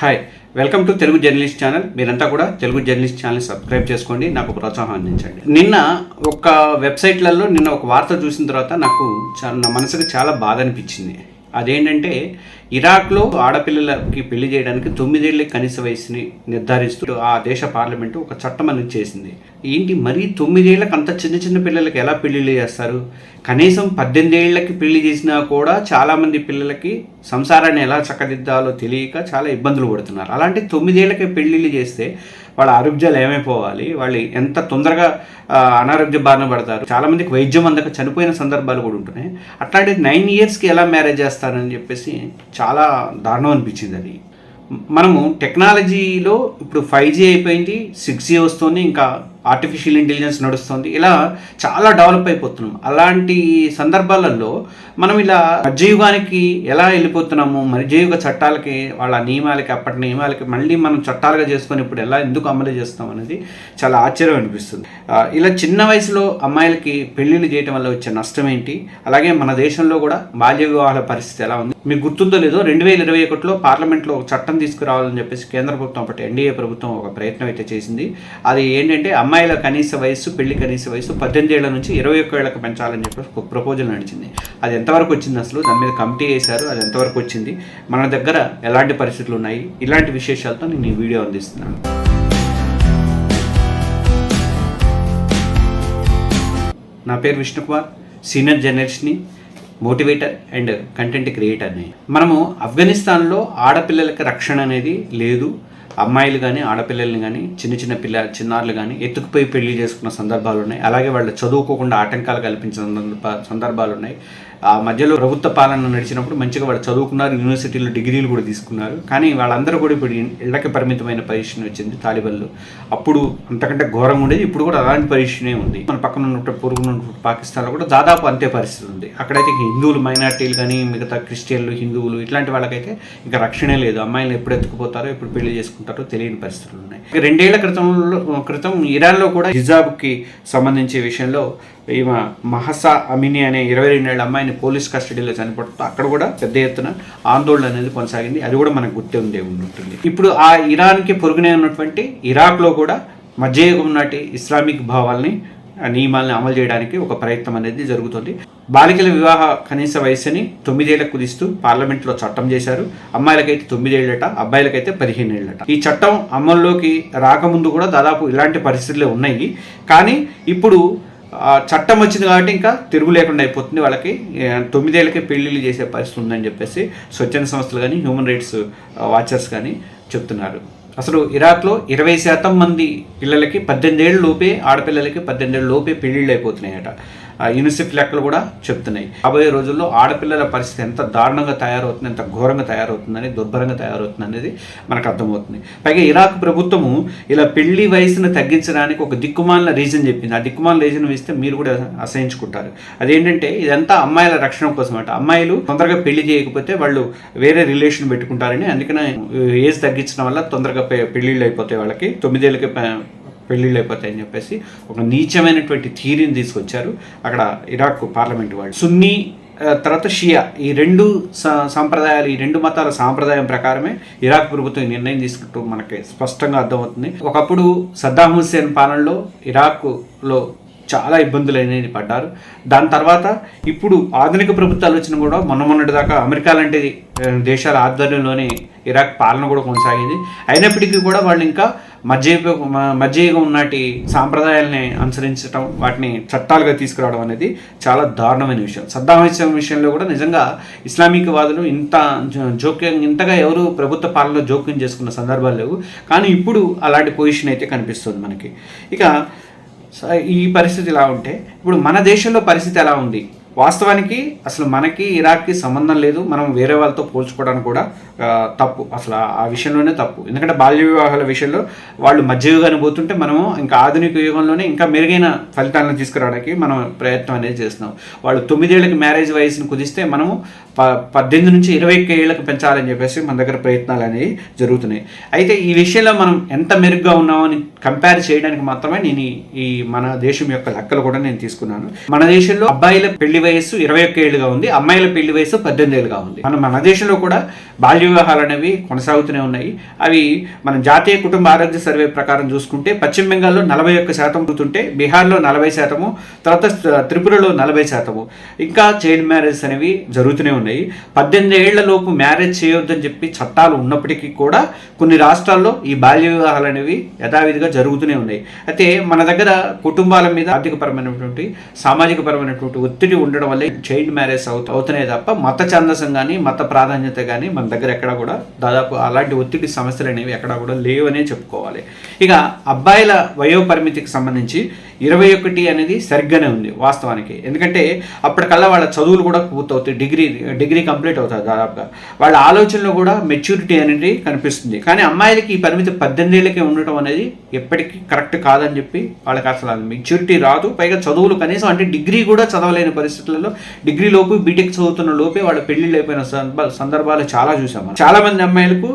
Hi welcome to Telugu journalist channel మీరంతా కూడా Telugu journalist channel subscribe చేసుకోండి నాకు ప్రోత్సాహం అందించండి నిన్న ఒక వెబ్సైట్లలో నిన్న ఒక వార్త చూసిన తర్వాత నాకు చాలా నా మనసుకు చాలా బాధ అనిపించింది. అదేంటంటే ఇరాక్లో ఆడపిల్లలకి పెళ్ళి చేయడానికి తొమ్మిదేళ్ళ కనీస వయసుని నిర్ధారిస్తూ ఆ దేశ పార్లమెంటు ఒక చట్టం అనేది చేసింది. ఏంటి మరీ తొమ్మిదేళ్ళకు అంత చిన్న చిన్న పిల్లలకి ఎలా పెళ్ళిళ్ళు చేస్తారు? కనీసం పద్దెనిమిది ఏళ్ళకి పెళ్ళి చేసినా కూడా చాలామంది పిల్లలకి సంసారాన్ని ఎలా చక్కదిద్దాలో తెలియక చాలా ఇబ్బందులు పడుతున్నారు. అలాంటి తొమ్మిదేళ్ళకి పెళ్ళిళ్ళు చేస్తే వాళ్ళ ఆరోగ్యాలు ఏమైపోవాలి? వాళ్ళు ఎంత తొందరగా అనారోగ్య బారిన పడతారు? చాలామందికి వైద్యం అందక చనిపోయిన సందర్భాలు కూడా ఉంటున్నాయి. అట్లాంటి నైన్ ఇయర్స్కి ఎలా మ్యారేజ్ చేస్తారని చెప్పేసి చాలా దారుణం అనిపించింది అది మనము టెక్నాలజీలో ఇప్పుడు ఫైవ్ జీ అయిపోయింది సిక్స్ జీ వస్తుంది ఇంకా ఆర్టిఫిషియల్ ఇంటెలిజెన్స్ నడుస్తుంది. ఇలా చాలా డెవలప్ అయిపోతున్నాం. అలాంటి సందర్భాలలో మనం ఇలా మధ్యయుగానికి ఎలా వెళ్ళిపోతున్నాము మధ్యయుగ చట్టాలకి వాళ్ళ నియమాలకి అప్పటి నియమాలకి మళ్ళీ మనం చట్టాలుగా చేసుకొని ఇప్పుడు ఎలా ఎందుకు అమలు చేస్తాం అనేది చాలా ఆశ్చర్యం అనిపిస్తుంది. ఇలా చిన్న వయసులో అమ్మాయిలకి పెళ్ళిళ్ళు చేయటం వల్ల వచ్చే నష్టం ఏంటి? అలాగే మన దేశంలో కూడా బాల్య వివాహాల పరిస్థితి ఎలా ఉంది? మీకు గుర్తుందో లేదో రెండు వేల ఇరవై ఒకటిలో పార్లమెంట్లో ఒక చట్టం తీసుకురావాలని చెప్పేసి కేంద్ర ప్రభుత్వం ఒకటి ఎన్డీఏ ప్రభుత్వం ఒక ప్రయత్నం అయితే చేసింది. అది ఏంటంటే అమ్మాయిల కనీస వయస్సు పెళ్ళి కనీస వయసు పద్దెనిమిది ఏళ్ళ నుంచి ఇరవై ఒక్క ఏళ్ళకి పెంచాలని చెప్పేసి ఒక ప్రపోజల్ నడిచింది. అది ఎంతవరకు వచ్చింది అసలు? దాని మీద కమిటీ వేశారు. అది ఎంతవరకు వచ్చింది? మన దగ్గర ఎలాంటి పరిస్థితులు ఉన్నాయి? ఇలాంటి విశేషాలతో నేను ఈ వీడియో అందిస్తున్నాను. నా పేరు విష్ణుకుమార్. సీనియర్ జర్నలిస్ట్ని మోటివేటర్ అండ్ కంటెంట్ క్రియేటర్ని మనము ఆఫ్ఘనిస్తాన్లో ఆడపిల్లలకి రక్షణ అనేది లేదు. అమ్మాయిలు కానీ ఆడపిల్లల్ని కానీ చిన్న చిన్న పిల్ల చిన్నారులు కానీ ఎత్తుకుపోయి పెళ్ళి చేసుకున్న సందర్భాలు ఉన్నాయి. అలాగే వాళ్ళు చదువుకోకుండా ఆటంకాలు కల్పించిన సందర్భ- సందర్భాలు ఉన్నాయి. ఆ మధ్యలో ప్రభుత్వ పాలన నడిచినప్పుడు మంచిగా వాళ్ళు చదువుకున్నారు యూనివర్సిటీలో డిగ్రీలు కూడా తీసుకున్నారు. కానీ వాళ్ళందరూ కూడా ఇప్పుడు ఇళ్ళకి పరిమితమైన పొజిషన్ వచ్చింది తాలిబన్లు. అప్పుడు అంతకంటే ఘోరంగా ఉండేది ఇప్పుడు కూడా అలాంటి పొజిషనే ఉంది. మన పక్కన ఉన్నప్పుడు పొరుగున పాకిస్తాన్లో కూడా దాదాపు అంతే పరిస్థితి ఉంది. అక్కడైతే హిందువులు మైనార్టీలు కానీ మిగతా క్రిస్టియన్లు హిందువులు ఇట్లాంటి వాళ్ళకైతే ఇంకా రక్షణే లేదు. అమ్మాయిలు ఎప్పుడు ఎత్తుకుపోతారో ఎప్పుడు పెళ్ళి చేసుకుంటారో తెలియని పరిస్థితులు ఉన్నాయి. రెండేళ్ళ క్రితంలో క్రితం ఇరాన్లో కూడా హిజాబ్కి సంబంధించే విషయంలో ఈమె మహసా అమిని అనే ఇరవై రెండేళ్ళ అమ్మాయిని పోలీస్ కస్టడీలో చనిపోవడంతో అక్కడ కూడా పెద్ద ఎత్తున ఆందోళన అనేది కొనసాగింది. అది కూడా మనకు గుర్తే ఉండే ఉంటుంది ఇప్పుడు ఆ ఇరాన్కి పొరుగునే ఉన్నటువంటి ఇరాక్లో కూడా మధ్యయుగం నాటి ఇస్లామిక్ భావాల్ని ఆ నియమాలను అమలు చేయడానికి ఒక ప్రయత్నం అనేది జరుగుతుంది. బాలికల వివాహ కనీస వయసుని తొమ్మిదేళ్ళకు కుదిస్తూ పార్లమెంట్లో చట్టం చేశారు. అమ్మాయిలకైతే తొమ్మిదేళ్ళట అబ్బాయిలకైతే పదిహేను ఏళ్ళట ఈ చట్టం అమల్లోకి రాకముందు కూడా దాదాపు ఇలాంటి పరిస్థితులే ఉన్నాయి. కానీ ఇప్పుడు చట్టం వచ్చింది కాబట్టి ఇంకా తిరుగు లేకుండా అయిపోతుంది వాళ్ళకి. తొమ్మిదేళ్ళకి పెళ్ళిళ్ళు చేసే పరిస్థితి ఉందని చెప్పేసి స్వచ్ఛంద సంస్థలు కానీ హ్యూమన్ రైట్స్ వాచర్స్ కానీ చెప్తున్నారు. అసలు ఇరాక్లో ఇరవై శాతం మంది పిల్లలకి పద్దెనిమిది ఏళ్ళ లోపే ఆడపిల్లలకి పద్దెనిమిది ఏళ్ళ లోపే పెళ్ళిళ్ళు అయిపోతున్నాయట. యూనిసెఫ్ లెక్కలు కూడా చెప్తున్నాయి. రాబోయే రోజుల్లో ఆడపిల్లల పరిస్థితి ఎంత దారుణంగా తయారవుతుంది ఎంత ఘోరంగా తయారవుతుందని దుర్భరంగా తయారవుతుంది అనేది మనకు అర్థమవుతుంది. పైగా ఇరాక్ ప్రభుత్వము ఇలా పెళ్ళి వయసును తగ్గించడానికి ఒక దిక్కుమాలిన రీజన్ చెప్పింది. ఆ దిక్కుమాలిన రీజన్ ఇస్తే మీరు కూడా అసహించుకుంటారు. అదేంటంటే ఇదంతా అమ్మాయిల రక్షణ కోసం అంట అమ్మాయిలు తొందరగా పెళ్ళి చేయకపోతే వాళ్ళు వేరే రిలేషన్ పెట్టుకుంటారని అందుకనే ఏజ్ తగ్గించడం వల్ల తొందరగా పె- పెళ్ళిళ్ళు అయిపోతాయి వాళ్ళకి. తొమ్మిదేళ్ళకి పెళ్ళిళ్ళు అయిపోతాయని చెప్పేసి ఒక నీచమైనటువంటి థీరీని తీసుకొచ్చారు. అక్కడ ఇరాక్ పార్లమెంట్ వాళ్ళు. సున్నీ తర్వాత షియా. ఈ రెండు సా- సాంప్రదాయాలు ఈ రెండు మతాల సాంప్రదాయం ప్రకారమే ఇరాక్ ప్రభుత్వం నిర్ణయం తీసుకుంటూ మనకి స్పష్టంగా అర్థమవుతుంది. ఒకప్పుడు సద్దాం హుస్సేన్ పాలనలో ఇరాక్లో చాలా ఇబ్బందులు అనేది పడ్డారు. దాని తర్వాత ఇప్పుడు ఆధునిక ప్రభుత్వాలు వచ్చిన కూడా మొన్న మొన్నటి దాకా అమెరికా లాంటి దేశాల ఆధ్వర్యంలోనే ఇరాక్ పాలన కూడా కొనసాగింది. అయినప్పటికీ కూడా వాళ్ళు ఇంకా మధ్యయుగ మ- మధ్యయుగం నాటి సాంప్రదాయాలని అనుసరించడం వాటిని చట్టాలుగా తీసుకురావడం అనేది చాలా దారుణమైన విషయం. సద్దాం హుస్సేన్ విషయంలో కూడా నిజంగా ఇస్లామిక్ వాదులు ఇంత జోక్యం ఇంతగా ఎవరు ప్రభుత్వ పాలనలో జోక్యం చేసుకున్న సందర్భాలు లేవు. కానీ ఇప్పుడు అలాంటి పొజిషన్ అయితే కనిపిస్తుంది మనకి. ఇక ఈ పరిస్థితి ఇలా ఉంటే ఇప్పుడు మన దేశంలో పరిస్థితి ఎలా ఉంది? వాస్తవానికి అసలు మనకి ఇరాక్కి సంబంధం లేదు మనం వేరే వాళ్ళతో పోల్చుకోవడానికి కూడా తప్పు. అసలు ఆ- విషయంలోనే తప్పు. ఎందుకంటే బాల్య వివాహాల విషయంలో వాళ్ళు మధ్యయుగాన్ని పోతుంటే మనము ఇంకా ఆధునిక యుగంలోనే ఇంకా మెరుగైన ఫలితాలను తీసుకురావడానికి మనం ప్రయత్నం అనేది చేస్తున్నాం. వాళ్ళు తొమ్మిదేళ్ళకి మ్యారేజ్ వయసుని కుదిస్తే మనము ప పద్దెనిమిది నుంచి ఇరవై ఒక్క ఏళ్ళకి పెంచాలని చెప్పేసి మన దగ్గర ప్రయత్నాలు అనేవి జరుగుతున్నాయి. అయితే ఈ విషయంలో మనం ఎంత మెరుగ్గా ఉన్నామని కంపేర్ చేయడానికి మాత్రమే నేను ఈ- ఈ మన దేశం యొక్క లెక్కలు కూడా నేను తీసుకున్నాను. మన దేశంలో అబ్బాయిల పెళ్ళి వయసు ఇరవై ఒక్క ఏళ్ళుగా ఉంది అమ్మాయిల పెళ్ళి వయసు పద్దెనిమిది ఏళ్ళుగా ఉంది. మన మన దేశంలో కూడా బాల్య వివాహాలు అనేవి కొనసాగుతూనే ఉన్నాయి. అవి మన జాతీయ కుటుంబ ఆరోగ్య సర్వే ప్రకారం చూసుకుంటే పశ్చిమ బెంగాల్లో నలభై ఒక్క శాతం పుడుతుంటే బీహార్లో నలభై శాతము తర్వాత త్రిపురలో నలభై శాతము. ఇంకా చైల్డ్ మ్యారేజ్ అనేవి జరుగుతూనే ఉన్నాయి. పద్దెనిమిది ఏళ్ళ లోపు మ్యారేజ్ చేయొద్దని చెప్పి చట్టాలు ఉన్నప్పటికీ కూడా కొన్ని రాష్ట్రాల్లో ఈ బాల్య వివాహాలు అనేవి యథావిధిగా జరుగుతూనే ఉన్నాయి. అయితే మన దగ్గర కుటుంబాల మీద ఆర్థికపరమైనటువంటి సామాజిక పరమైనటువంటి ఒత్తిడి ఉండడం వల్ల చైల్డ్ మ్యారేజ్ అవుతు అవుతున్నాయి తప్ప మత ఛందసం కానీ మత ప్రాధాన్యత కానీ మన దగ్గర ఎక్కడ కూడా దాదాపు అలాంటి ఒత్తిడి సమస్యలు అనేవి ఎక్కడ కూడా లేవనే చెప్పుకోవాలి. ఇక అబ్బాయిల వయో పరిమితికి సంబంధించి ఇరవై ఒకటి అనేది సరిగ్గానే ఉంది వాస్తవానికి. ఎందుకంటే అప్పటికల్లా వాళ్ళ చదువులు కూడా పూర్తవుతాయి డిగ్రీ డిగ్రీ కంప్లీట్ అవుతుంది దాదాపుగా. వాళ్ళ ఆలోచనలో కూడా మెచ్యూరిటీ అనేది కనిపిస్తుంది. కానీ అమ్మాయిలకి ఈ పరిమితి పద్దెనిమిది ఏళ్ళకే ఉండటం అనేది ఎప్పటికీ కరెక్ట్ కాదని చెప్పి వాళ్ళకి అసలు మెచ్యూరిటీ రాదు. పైగా చదువులు కనీసం అంటే డిగ్రీ కూడా చదవలేని పరిస్థితులలో డిగ్రీ లోపు బీటెక్ చదువుతున్న లోపే వాళ్ళ పెళ్ళిళ్ళు అయిపోయిన సందర్భాలు చాలా చూసాం చాలా మంది అమ్మాయిలకు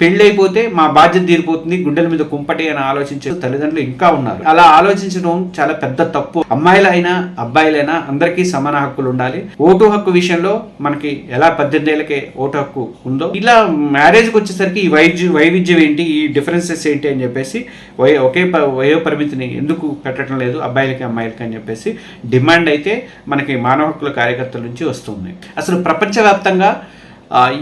పెళ్ళైపోతే మా బాధ్యత తీరిపోతుంది గుండెల మీద కుంపటి అని ఆలోచించే తల్లిదండ్రులు ఇంకా ఉన్నారు. అలా ఆలోచించడం చాలా పెద్ద తప్పు. అమ్మాయిలైనా అబ్బాయిలైనా అందరికీ సమాన హక్కులు ఉండాలి. ఓటు హక్కు విషయంలో మనకి ఎలా పద్దెనిమిది ఏళ్ళకే ఓటు హక్కు ఉందో. ఇలా మ్యారేజ్కి వచ్చేసరికి ఈ వైద్య వైవిధ్యం ఏంటి ఈ డిఫరెన్సెస్ ఏంటి అని చెప్పేసి వయ ఒకే ప- వయో పరిమితిని ఎందుకు పెట్టడం లేదు అబ్బాయిలకి అమ్మాయిలకి అని చెప్పేసి డిమాండ్ అయితే మనకి మానవ హక్కుల కార్యకర్తల నుంచి వస్తుంది. అసలు ప్రపంచవ్యాప్తంగా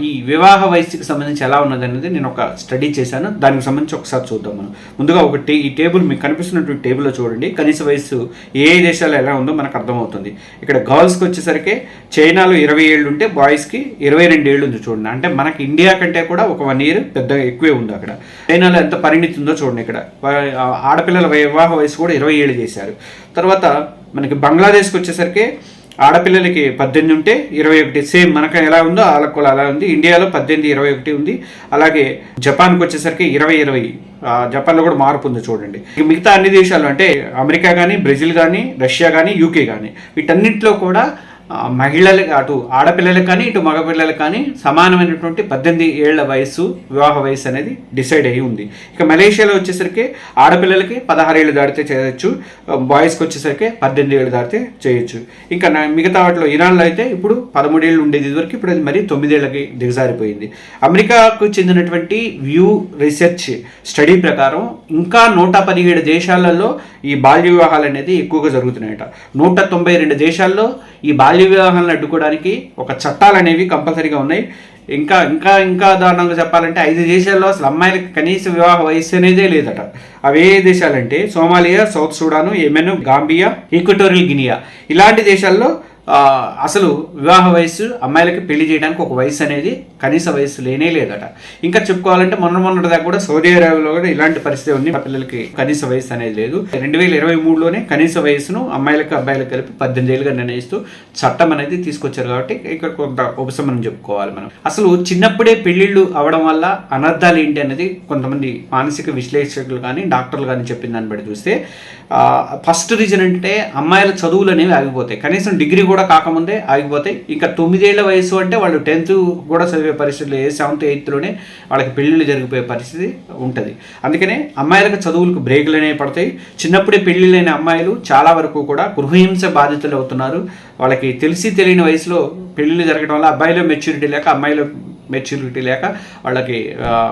ఈ వివాహ వయసుకి సంబంధించి ఎలా ఉన్నది అనేది నేను ఒక స్టడీ చేశాను. దానికి సంబంధించి ఒకసారి చూద్దాం మనం. ముందుగా ఒకటి ఈ టేబుల్ మీకు కనిపిస్తున్నటువంటి టేబుల్లో చూడండి. కనీస వయసు ఏ ఏ దేశాల్లో ఎలా ఉందో మనకు అర్థమవుతుంది. ఇక్కడ గర్ల్స్కి వచ్చేసరికి చైనాలో ఇరవై ఏళ్ళు ఉంటే బాయ్స్కి ఇరవై రెండు ఏళ్ళు ఉంది చూడండి. అంటే మనకి ఇండియా కంటే కూడా ఒక వన్ ఇయర్ పెద్దగా ఎక్కువే ఉంది అక్కడ. చైనాలో ఎంత పరిణితి ఉందో చూడండి ఇక్కడ. ఆడపిల్లల వివాహ వయసు కూడా ఇరవై ఏళ్ళు చేశారు. తర్వాత మనకి బంగ్లాదేశ్కి వచ్చేసరికి ఆడపిల్లలకి పద్దెనిమిది ఉంటే ఇరవై ఒకటి. సేమ్ మనకు ఎలా ఉందో వాళ్ళకు కూడా అలా ఉంది. ఇండియాలో పద్దెనిమిది ఇరవై ఒకటి ఉంది. అలాగే జపాన్కి వచ్చేసరికి ఇరవై ఇరవై. జపాన్లో కూడా మార్పు ఉంది చూడండి. ఇక మిగతా అన్ని దేశాలు అంటే అమెరికా కానీ బ్రెజిల్ కానీ రష్యా కానీ యూకే కానీ వీటన్నింటిలో కూడా మహిళలు అటు ఆడపిల్లలకు కానీ ఇటు మగపిల్లలకు కానీ సమానమైనటువంటి పద్దెనిమిది ఏళ్ళ వయసు వివాహ వయసు అనేది డిసైడ్ అయ్యి ఉంది. ఇక మలేషియాలో వచ్చేసరికి ఆడపిల్లలకి పదహారు ఏళ్ళు దాటితే చేయొచ్చు బాయ్స్కి వచ్చేసరికి పద్దెనిమిది ఏళ్ళు దాటితే చేయొచ్చు. ఇంకా మిగతా వాటిలో ఇరాన్లో అయితే ఇప్పుడు పదమూడేళ్ళు ఉండేది ఇదివరకు ఇప్పుడు అది మరీ తొమ్మిదేళ్ళకి దిగజారిపోయింది. అమెరికాకు చెందినటువంటి వ్యూ రీసెర్చ్ స్టడీ ప్రకారం ఇంకా నూట పదిహేడు దేశాలలో ఈ బాల్య వివాహాలు అనేది ఎక్కువగా జరుగుతున్నాయట. నూట తొంభై రెండు దేశాల్లో ఈ బాల్య వివాహాలను అడ్డుకోవడానికి ఒక చట్టాలు అనేవి కంపల్సరీగా ఉన్నాయి. ఇంకా ఇంకా ఇంకా దారుణంగా చెప్పాలంటే ఐదు దేశాల్లో అసలు అమ్మాయిలకి కనీస వివాహ వయస్సు అనేదే లేదట. అవి ఏ దేశాలంటే Somalia south Sudan Yemen Gambia equatorial Guinea. ఇలాంటి దేశాల్లో అసలు వివాహ వయసు అమ్మాయిలకి పెళ్ళి చేయడానికి ఒక వయసు అనేది కనీస వయసు లేనే లేదట. ఇంకా చెప్పుకోవాలంటే మొన్న మొన్నటి దాకా కూడా సౌదీ అరేబియాలో కూడా ఇలాంటి పరిస్థితి ఉంది. పిల్లలకి కనీస వయసు అనేది లేదు. రెండు వేల ఇరవై మూడులోనే కనీస వయసును అమ్మాయిలకు అబ్బాయిలకు కలిపి పద్దెనిమిది ఏళ్ళుగా నిర్ణయిస్తూ చట్టం అనేది తీసుకొచ్చారు కాబట్టి ఇక్కడ కొంత ఉపశమనం చెప్పుకోవాలి మనం. అసలు చిన్నప్పుడే పెళ్ళిళ్ళు అవడం వల్ల అనర్థాలు ఏంటి అనేది కొంతమంది మానసిక విశ్లేషకులు కానీ డాక్టర్లు కానీ చెప్పిన దాన్ని బట్టి చూస్తే ఫస్ట్ రీజన్ అంటే అమ్మాయిల చదువులు అనేవి ఆగిపోతాయి. కనీసం డిగ్రీ కూడా కాకముందే ఆగిపోతాయి. ఇంకా తొమ్మిదేళ్ళ వయసు అంటే వాళ్ళు టెన్త్ కూడా చదివే పరిస్థితులు ఏ సెవెంత్ ఎయిత్లోనే వాళ్ళకి పెళ్ళిళ్ళు జరిగిపోయే పరిస్థితి ఉంటుంది. అందుకనే అమ్మాయిలకు చదువులకు బ్రేకులు అనేవి పడతాయి. చిన్నప్పుడే పెళ్ళిళ్ళైన అమ్మాయిలు చాలా వరకు కూడా గృహహింస బాధితులు అవుతున్నారు. వాళ్ళకి తెలిసి తెలియని వయసులో పెళ్ళిళ్ళు జరగడం వల్ల అబ్బాయిలో మెచ్యూరిటీ లేక అమ్మాయిలో మెచ్యూరిటీ లేక వాళ్ళకి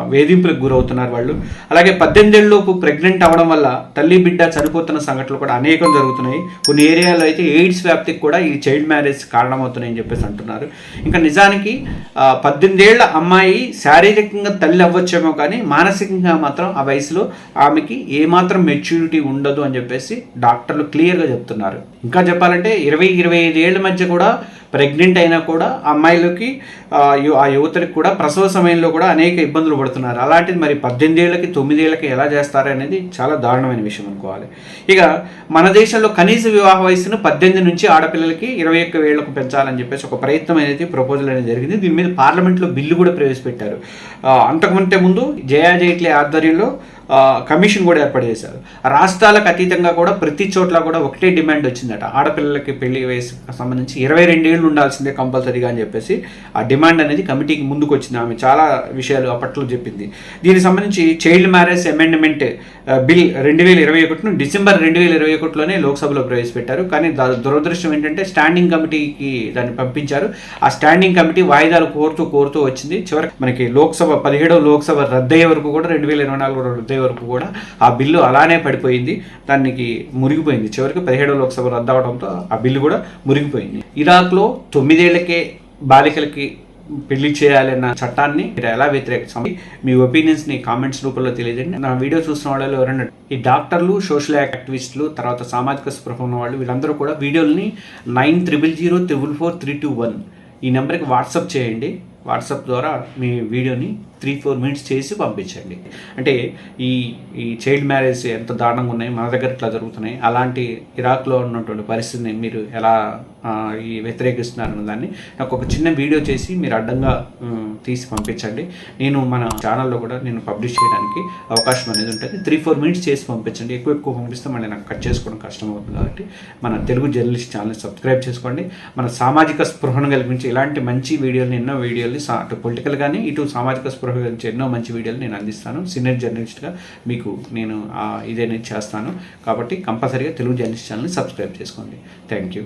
వేధింపులకు గురవుతున్నారు వాళ్ళు. అలాగే పద్దెనిమిదేళ్ళలోపు ప్రెగ్నెంట్ అవ్వడం వల్ల తల్లి బిడ్డ చనిపోతున్న సంఘటనలు కూడా అనేకం జరుగుతున్నాయి. కొన్ని ఏరియాలో అయితే ఎయిడ్స్ వ్యాప్తికి కూడా ఈ చైల్డ్ మ్యారేజ్ కారణమవుతున్నాయని చెప్పేసి అంటున్నారు. ఇంకా నిజానికి పద్దెనిమిదేళ్ళ అమ్మాయి శారీరకంగా తల్లి అవ్వచ్చేమో కానీ మానసికంగా మాత్రం ఆ వయసులో ఆమెకి ఏమాత్రం మెచ్యూరిటీ ఉండదు అని చెప్పేసి డాక్టర్లు క్లియర్గా చెప్తున్నారు. ఇంకా చెప్పాలంటే ఇరవై ఇరవై ఐదు ఏళ్ళ మధ్య కూడా ప్రెగ్నెంట్ అయినా కూడా అమ్మాయిలకి ఆ, యువతరి ఆ కూడా ప్రసవ సమయంలో కూడా అనేక ఇబ్బందులు పడుతున్నారు. అలాంటిది మరి పద్దెనిమిది ఏళ్ళకి తొమ్మిది ఏళ్ళకి ఎలా చేస్తారు అనేది చాలా దారుణమైన విషయం అనుకోవాలి. ఇక మన దేశంలో కనీస వివాహ వయసును పద్దెనిమిది నుంచి ఆడపిల్లలకి ఇరవై ఒక్క ఏళ్ళకు పెంచాలని చెప్పేసి ఒక ప్రయత్నం అనేది ప్రపోజల్ అనేది జరిగింది. దీని మీద పార్లమెంట్లో బిల్లు కూడా ప్రవేశపెట్టారు. అంతకుమంటే ముందు జయా జైట్లీ ఆధ్వర్యంలో కమిషన్ కూడా ఏర్పాటు చేశారు. రాష్ట్రాలకు అతీతంగా కూడా ప్రతి చోట్ల కూడా ఒకటే డిమాండ్ వచ్చిందట. ఆడపిల్లలకి పెళ్ళి వయసు సంబంధించి ఇరవై రెండేళ్ళు ఉండాల్సిందే కంపల్సరీగా అని చెప్పేసి ఆ డిమాండ్ అనేది కమిటీకి ముందుకు వచ్చింది ఆమె చాలా విషయాలు అప్పట్లో చెప్పింది. దీనికి సంబంధించి చైల్డ్ మ్యారేజ్ అమెండ్మెంట్ బిల్ రెండు వేల ఇరవై ఒకటిను డిసెంబర్ రెండు వేల ఇరవై ఒకటిలోనే లోక్సభలో ప్రవేశపెట్టారు. కానీ దురదృష్టం ఏంటంటే స్టాండింగ్ కమిటీకి దాన్ని పంపించారు. ఆ స్టాండింగ్ కమిటీ వాయిదాలు కోరుతూ కోరుతూ వచ్చింది. చివరికి మనకి లోక్సభ పదిహేడవ లోక్సభ రద్దయ్యే వరకు కూడా రెండు వేల ఇరవై నాలుగు రద్దయ్యే వరకు కూడా ఆ బిల్లు అలానే పడిపోయింది. దానికి మురిగిపోయింది. చివరికి పదిహేడవ లోక్సభ రద్దు అవడంతో ఆ బిల్లు కూడా మురిగిపోయింది. ఇరాక్లో తొమ్మిదేళ్ళకే బాలికలకి పెళ్ళి చేయాలన్న చట్టాన్ని మీరు ఎలా వ్యతిరేకిస్తాం మీ ఒపీనియన్స్ని కామెంట్స్ రూపంలో తెలియజేయండి. నా వీడియో చూసిన వాళ్ళు ఎవరైనా ఈ డాక్టర్లు సోషల్ యాక్టివిస్టులు తర్వాత సామాజిక స్పృహ ఉన్న వాళ్ళు వీళ్ళందరూ కూడా వీడియోని nine triple zero triple four three two one ఈ నెంబర్కి వాట్సాప్ చేయండి. వాట్సాప్ ద్వారా మీ వీడియోని త్రీ ఫోర్ మినిట్స్ చేసి పంపించండి. అంటే ఈ ఈ చైల్డ్ మ్యారేజ్ ఎంత దారుణంగా ఉన్నాయి మన దగ్గర ఇట్లా జరుగుతున్నాయి అలాంటి ఇరాక్లో ఉన్నటువంటి పరిస్థితిని మీరు ఎలా ఈ వ్యతిరేకిస్తున్నారన్న దాన్ని నాకు ఒక చిన్న వీడియో చేసి మీరు అడ్డంగా తీసి పంపించండి. నేను మన ఛానల్లో కూడా నేను పబ్లిష్ చేయడానికి అవకాశం అనేది ఉంటుంది. త్రీ ఫోర్ మినిట్స్ చేసి పంపించండి. ఎక్కువ ఎక్కువ పంపిస్తే మళ్ళీ నాకు కట్ చేసుకోవడం కష్టం అవుతుంది కాబట్టి మన తెలుగు జర్నలిస్ట్ ఛానల్ సబ్స్క్రైబ్ చేసుకోండి. మన సామాజిక స్పృహను కల్పించి ఇలాంటి మంచి వీడియోలు ఎన్నో వీడియోలు సా- అటు పొలిటికల్ కానీ ఇటు సామాజిక స్పృహ గురించి ఎన్నో మంచి వీడియోలు నేను అందిస్తాను. సీనియర్ జర్నలిస్ట్గా మీకు నేను ఇదే నేను చేస్తాను. కాబట్టి కంపల్సరీగా తెలుగు జర్నలిస్ట్ ఛానల్ని సబ్స్క్రైబ్ చేసుకోండి. Thank you.